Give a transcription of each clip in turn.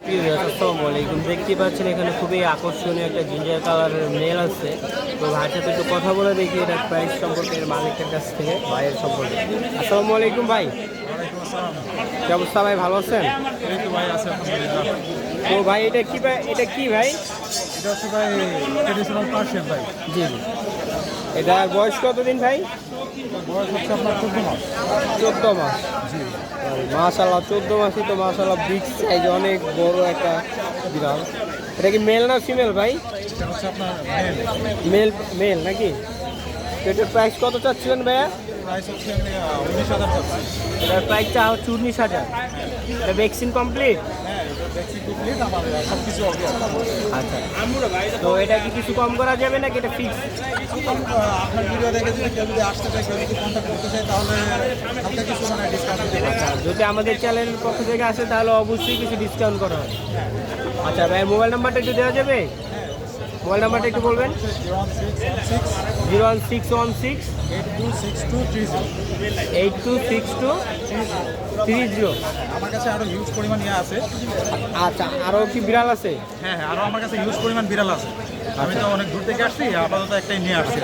আসসালামু আলাইকুম। দেখতে পাচ্ছেন এখানে খুবই আকর্ষণীয় একটা জিঞ্জার কালারের মেল আছে। তো ভাইয়ের সাথে একটু কথা বলে দেখি এটা প্রাইস সম্পর্কে মালিকের কাছ থেকে ভাইয়ের সম্পর্কে। আসসালামু আলাইকুম ভাই। কি অবস্থা ভাই ভালো আছেন? তো ভাই এটা কি ভাই এটা কি ভাই? এটা হচ্ছে ভাই ট্রেডিশনাল পার্সিয়ান ভাই। জি জি। এটার বয়স কতদিন ভাই? বয়স হচ্ছে আপনার চোদ্দ মাস। চোদ্দ মাস। মাশাল্লাহ চোদ্দ মাসে তো মাশাল্লাহ বিগ সাইজ অনেক বড় একটা বিড়াল। এটা কি মেল না ফিমেল ভাই? মেল মেল নাকি? এটার প্রাইস কত চাচ্ছিলেন ভাইয়া? প্রাইস এটার প্রাইসটা হচ্ছে উনিশ হাজার এটা ভ্যাকসিন কমপ্লিট হ্যাঁ আচ্ছা। তো এটা কি কিছু কম করা যাবে নাকি এটা ফিক্স আপনার ভিডিও দেখে যদি কেউ যদি আসতে চায় কেউ যদি কন্ট্যাক্ট করতে চায় তাহলে হালকা কিছু মানে ডিসকাউন্ট দিতে যদি আমাদের চ্যানেলের পক্ষ থেকে আসে তাহলে অবশ্যই কিছু ডিসকাউন্ট করা হবে। আচ্ছা ভাই মোবাইল নাম্বারটা একটু দেওয়া যাবে? মোবাইল নাম্বারটা একটু বলবেন? Six zero one six one six eight two six two three zero. Eight two six two three zero আমার কাছে আরও হিউজ পরিমাণ ইয়ে আছে। আচ্ছা আরও কি বিড়াল আছে? হ্যাঁ হ্যাঁ আরও আমার কাছে হিউজ পরিমাণ বিড়াল আছে। আমি তো অনেক দূর থেকে আসছি আপাতত একটাই নিয়ে আসছি।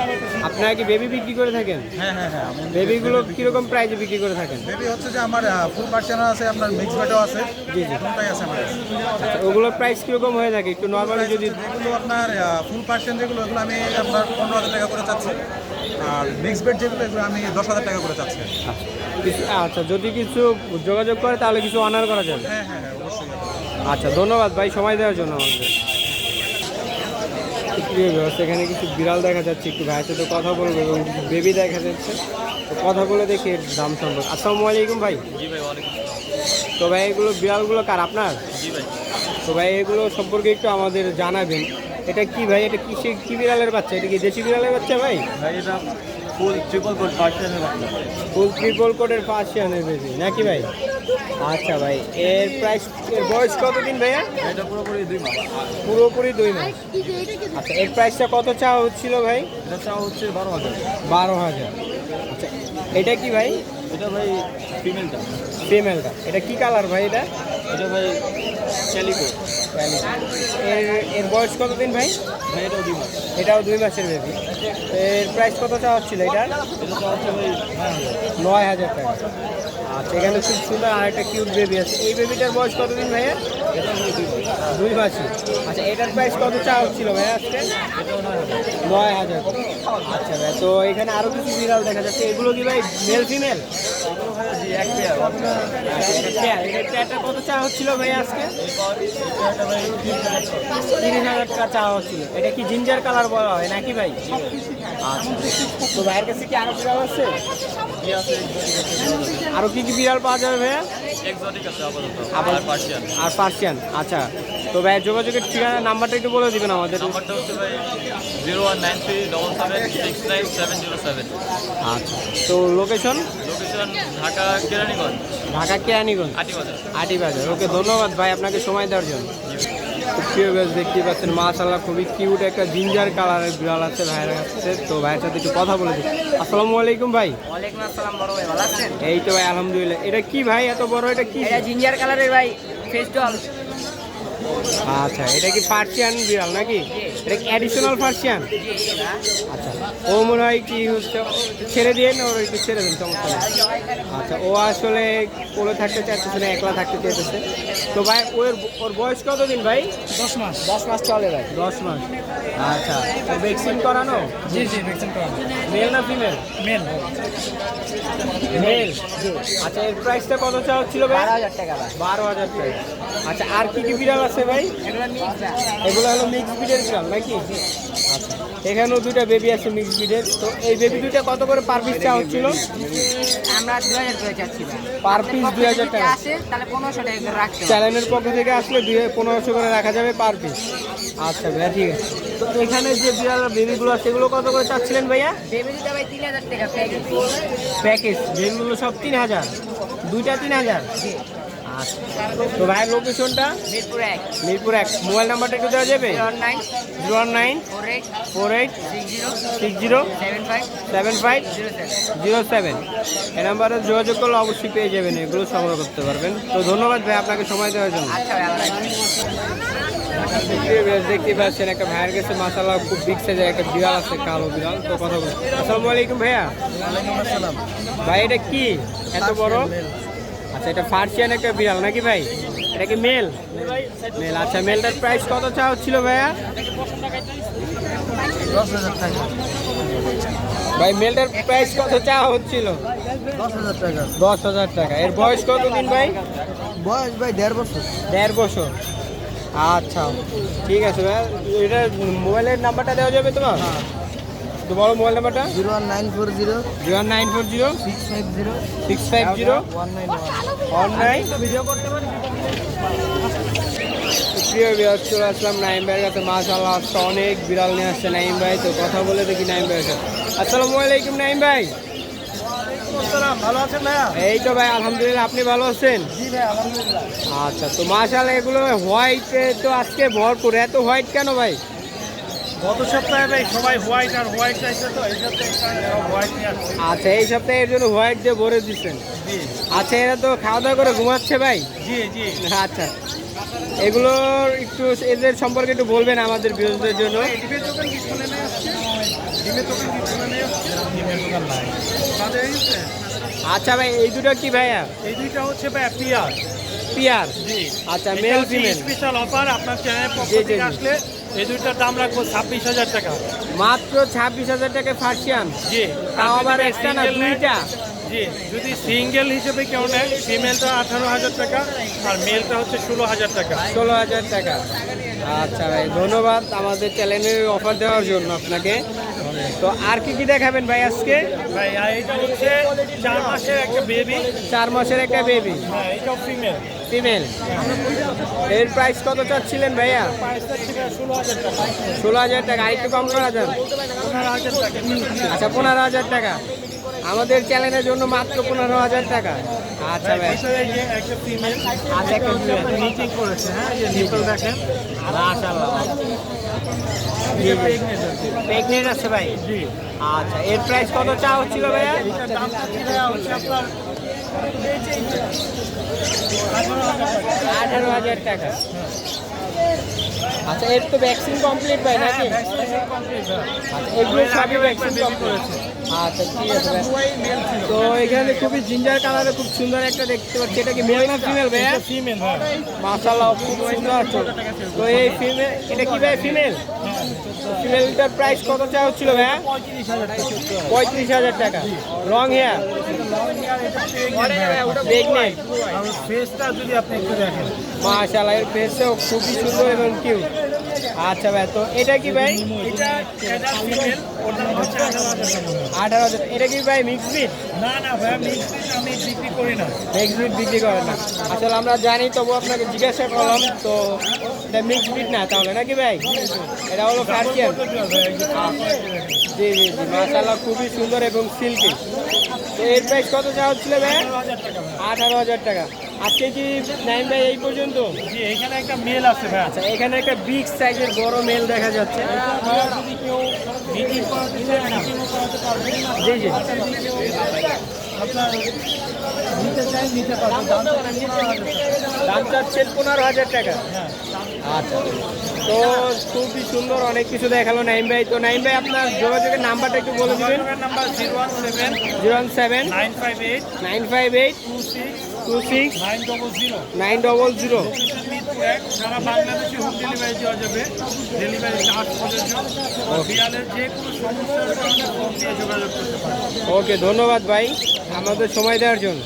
আপনারা কি বেবি বিক্রি করে থাকেন? হ্যাঁ হ্যাঁ হ্যাঁ বেবিগুলো কীরকম প্রাইসে বিক্রি করে থাকেন? বেবি হচ্ছে যে আমার ফুল পার্সিয়ানও আছে আপনার মিক্স ব্যাটও আছে। জি জি। দুটাই আছে আমার আচ্ছা ওগুলোর প্রাইস কীরকম হয়ে থাকে? একটু নর্মালি যদি যেগুলো আপনার ফুল পার্সিয়ান যেগুলো এগুলো আমি আপনার পনেরো হাজার টাকা করে চাচ্ছি। আর মিক্স বেড যেগুলো এগুলো আমি দশ হাজার টাকা করে চাচ্ছি। কিছু আচ্ছা যদি কিছু যোগাযোগ করে তাহলে কিছু অনার করা যাবে। হ্যাঁ হ্যাঁ হ্যাঁ অবশ্যই। আচ্ছা ধন্যবাদ ভাই সময় দেওয়ার জন্য আমাদের। প্রিয় viewers, এখানে কিছু বিড়াল দেখা যাচ্ছে একটু ভাইয়ের সাথে কথা বলব এবং বেবি দেখা যাচ্ছে। তো কথা বলে দেখি দাম সম্পর্কে। আসসালামু আলাইকুম ভাই। জি ভাই তো ভাই এগুলো বিড়ালগুলো কার আপনার? জি ভাই। তো ভাই এগুলো সম্পর্কে একটু আমাদের জানাবেন। এটা কি ভাই? এটা কিসে কি বিড়ালের বাচ্চা? এটা কি দেশি বিড়ালের বাচ্চা ভাই? ভাই এটা ফুল ট্রিপল কোড পার্সিয়ানের বাচ্চা। ফুল ট্রিপল কোটের পার্সিয়ানের বেবি নাকি ভাই? আচ্ছা ভাই এর প্রাইস এর বয়স কতদিন ভাইয়া? এটা পুরোপুরি দুই মাস। পুরোপুরি দুই মাস। আচ্ছা এর প্রাইসটা কত চাওয়া হচ্ছিল ভাই? এটা চাওয়া হচ্ছে বারো হাজার। বারো হাজার। আচ্ছা এটা কি ভাই? এটা ভাই ফিমেলটা। ফিমেলটা। এটা কি কালার ভাই এটা? এটা ভাই ক্যালিকো এর এর বয়স কতদিন ভাই? ভাই এটাও দুই মাস। এটাও দুই মাসের বেবি। এর প্রাইস কত চাওয়া হচ্ছিল এটার? এটা নয় হাজার টাকা। আচ্ছা। এখানে খুব সুন্দর আর একটা কিউট বেবি আছে। এই বেবিটার বয়স কতদিন ভাইয়া? দুই মাসি আচ্ছা এটার প্রাইস কত চাওয়া হচ্ছিল ভাইয়া আজকে? নয় হাজার। আচ্ছা ভাই তো এখানে আরও কিছু বিড়াল দেখা যাচ্ছে। এগুলো কি ভাই মেল ফিমেল এটাও ভাই জি এক পেয়ার এটা কত হচ্ছিল ভাই আজকে? হাজার তিরিশ হাজার টাকা হচ্ছিল। এটা কি জিঞ্জার কালার বলা হয় নাকি ভাই? আচ্ছা তো ভাইয়ের কাছে কি আরও বিড়াল আছে? কি আরও কি কি বিড়াল পাওয়া যাবে ভাইয়া? আর আর পার্সিয়ান আচ্ছা। তো ভাই যোগাযোগের ঠিকানা নাম্বারটা একটু বলে দিবেন আমাদের। নাম্বারটা হচ্ছে ভাই zero one nine three double seven six nine seven zero seven. আচ্ছা। তো location? Location Dhaka Keraniganj. Dhaka Keraniganj. Atibazar. Ati okay ধন্যবাদ ভাই আপনাকে সময় দেওয়ার জন্য। খুব প্রিয় গাছ দেখতেই পাচ্ছেন মাশাল্লাহ খুবই কিউট একটা জিঞ্জার কালারের বিড়াল আছে ভাইয়ের কাছে। তো ভাইয়ের সাথে একটু কথা বলে দিই। আসসালামু আলাইকুম ভাই। ওয়ালাইকুম আসসালাম বড় ভাই ভালো আছেন? এই তো ভাই আলহামদুলিল্লাহ। এটা কি ভাই? এত বড় এটা কি? এটা জিঞ্জার কালারের ভাই ফেস ডল আচ্ছা এটা কি পার্সিয়ান বিড়াল নাকি? এটা কি অ্যাডিশনাল পার্সিয়ান আচ্ছা ও মনে হয় কি হচ্ছে ছেড়ে দিয়ে ওর একটু ছেড়ে দিন নেই। আচ্ছা ও আসলে কোলে থাকতে চাইতেছে না একলা থাকতে চাইতেছে। তো ভাই ওর ওর বয়স কতদিন ভাই? দশ মাস। দশ মাস চলে ভাই দশ মাস। আচ্ছা ভ্যাকসিন করানো? জি জি ভ্যাকসিন করা মেল না ফিমেল মেন মেল আচ্ছা এর প্রাইসটা কত চাওয়া হচ্ছিল ভাই? বারো হাজার টাকা বারো হাজার টাকা। আচ্ছা আর কি কি বিড়াল আছে? ভাই? এগুলো হলো মিক্স ব্রিডের বিড়াল নাকি? আচ্ছা। এখানেও দুইটা বেবি আছে মিক্স ব্রিডের তো এই বেবি দুইটা কত করে পার পিস চাওয়া হচ্ছিল? আমরা দু হাজার করে চাচ্ছি ভাই পার পিস দুই হাজার টাকা। আসে তাহলে পনেরোশো টাকা রাখতে চ্যানেলের পক্ষ থেকে আসলে দুই পনেরোশো করে রাখা যাবে পার পিস আচ্ছা ভাইয়া ঠিক আছে। তো এখানে যে বিড়াল বেবিগুলো আছে সেগুলো কত করে চাচ্ছিলেন ভাইয়া? বেবি দিতে ভাই তিন হাজার টাকা প্যাকেজ। প্যাকেজ বেবিগুলো সব তিন হাজার। দুইটা তিন হাজার। তো ভাইয়ের লোকেশনটা মিরপুর এক। মিরপুর এক। মোবাইল নাম্বারটা একটু দেওয়া যাবে? Zero nine. Zero one nine. Four eight. Six zero. Six zero. Seven five. Zero seven. এই নাম্বারে যোগাযোগ করলে অবশ্যই পেয়ে যাবেন। এগুলো সংগ্রহ করতে পারবেন। তো ধন্যবাদ ভাই আপনাকে সময় দেওয়ার জন্য। আচ্ছা দেখতে পাচ্ছেন একটা ভাইয়ের কাছে মাসালা খুব বিগ সাইজের একটা বিড়াল আছে কালো বিড়াল। তো কথা বলুন আসসালামু আলাইকুম ভাইয়া। ভাই এটা কি? এত বড়? আচ্ছা এটা ফার্সিয়ান একটা বিড়াল নাকি ভাই? এটা কি মেল মেল আচ্ছা মেলটার প্রাইস কত চা হচ্ছিল ভাইয়া? ভাই মেলটার প্রাইস কত চা হচ্ছিল? দশ হাজার টাকা। এর বয়স কত দিন ভাই? বয়স ভাই দেড় বছর। দেড় বছর। আচ্ছা ঠিক আছে ভাই। এটা মোবাইলের নাম্বারটা দেওয়া যাবে তোমার? তো বলো মোবাইল নাম্বারটা? Zero one nine four zero. Zero nine four zero. Six five zero. Six five zero. One nine one nine প্রিয় বিরাট চলে আসলাম নাইম ভাইয়ের কাছে। মাশাল্লাহ আজকে অনেক বিড়াল নিয়ে আসছে নাইম ভাই তো কথা বলে দেখি নাইম ভাইয়ের সাথে। আসসালামু আলাইকুম নাইম ভাই। ভালো আছেন ভাইয়া? এই তো ভাই আলহামদুলিল্লাহ আপনি ভালো আছেন? জি ভাই আলহামদুলিল্লাহ। আচ্ছা তো মাশাল্লাহ এগুলো হোয়াইট তো আজকে ভরপুর। এত হোয়াইট কেন ভাই? গত সপ্তাহে ভাই সবাই হোয়াইট আর হোয়াইট চাইছে তো এই সপ্তাহে হোয়াইট নিয়ে আসছে। আচ্ছা এই সপ্তাহে এর জন্য হোয়াইট দিয়ে ভরে দিচ্ছেন আচ্ছা এরা তো খাওয়া দাওয়া করে ঘুমাচ্ছে ভাই? জি জি। আচ্ছা। এগুলোর একটু এদের সম্পর্কে একটু বলবেন আমাদের বিরোধীদের জন্য। আচ্ছা ভাই এই দুটো কি ভাইয়া? এই দুইটা হচ্ছে ভাই পিয়ার। পিয়ার। জি। আচ্ছা মেল ফিমেল স্পেশাল অফার আপনার চ্যানেলের পক্ষ থেকে আসলে এই দুইটার দাম রাখব ছাব্বিশ হাজার টাকা। মাত্র ছাব্বিশ হাজার টাকা ফার্সিয়ান জি তাও আবার একটা না দুইটা। জি যদি সিঙ্গেল হিসেবে কেউ নেয় ফিমেলটা আঠারো হাজার টাকা আর মেলটা হচ্ছে ষোলো হাজার টাকা। ষোলো হাজার টাকা। আচ্ছা ভাই ধন্যবাদ আমাদের চ্যানেলের অফার দেওয়ার জন্য আপনাকে। তো আর কি কি দেখাবেন ভাই আজকে? ভাই এটা হচ্ছে চার মাসের একটা বেবি চার মাসের একটা বেবি হ্যাঁ এটাও ফিমেল ফিমেল এর প্রাইস কত চাচ্ছিলেন ভাইয়া? ষোলো হাজার টাকা। আরেকটু কম করা যাবে? আচ্ছা পনেরো হাজার টাকা। আমাদের চ্যানেলের জন্য মাত্র পনেরো হাজার টাকা। আচ্ছা ভাই। আচ্ছা একটা। মিটিং আছে, ভাই। আচ্ছা এর প্রাইস কত চা হচ্ছিল ভাইয়া? আঠারো হাজার টাকা। আচ্ছা এর তো ভ্যাকসিন কমপ্লিট ভাই নাকি? আচ্ছা এগুলো সবই ভ্যাকসিন কমপ্লিট আচ্ছা ঠিক আছে ভাই তো এখানে খুবই জিঞ্জার কালারে খুব সুন্দর একটা দেখতে পাচ্ছি। এটা কি মেল না ফিমেল ভাইয়া? ফিমেল হ্যাঁ। মাশাআল্লাহ খুব সুন্দর তো এই ফিমেল এটা কি ভাই ফিমেল ফিমেলটার প্রাইস কত চা হচ্ছিল ভাইয়া? পঁয়ত্রিশ হাজার টাকা। লং হেয়ার প্রেগনেন্ট আর ফেসটা যদি আপনি একটু দেখেন। মাশাআল্লাহ এর ফেসও খুবই সুন্দর এবং কিউট আচ্ছা ভাই তো এটা কি ভাই? আঠারো হাজার এটা কি ভাই মিক্স বিট না না ভাইয়া মিক্স আমি বিক্রি করি না। মিক্স বিট বিক্রি করে না। আসলে আমরা জানি তবু আপনাকে জিজ্ঞাসা করলাম তো এটা মিক্স বিট না তাহলে নাকি ভাই? এটা হলো ফার্সিয়ান জি জি জি মাশাআল্লাহ খুবই সুন্দর এবং সিল্কি তো এর প্রাইস কত যা হচ্ছিল ভাই? আঠারো হাজার টাকা। আজকে কি নাইন ভাই এই পর্যন্ত? জি এখানে একটা মেল আছে ভাইয়া আচ্ছা এখানে একটা বিগ সাইজের বড় মেল দেখা যাচ্ছে। মিটিং জি জি। দাম পনেরো হাজার টাকা। চাচ্ছেন পনেরো হাজার টাকা। হ্যাঁ। আচ্ছা তো খুবই সুন্দর অনেক কিছু দেখাল নাইম ভাই। তো নাইম ভাই আপনার যোগাযোগের নাম্বারটা একটু বলে দিবেন। Number zero one seven zero one seven nine five eight nine five eight two six two six nine double zero nine double zero. সারা বাংলাদেশে হোম ডেলিভারি দেওয়া যাবে। ডেলিভারি চার্জ প্রযোজ্য বিয়ালের যে কোনো সমস্যার কারণে ফোন দিয়ে যোগাযোগ করতে পারেন। ওকে ধন্যবাদ ভাই আমাদের সময় দেওয়ার জন্য।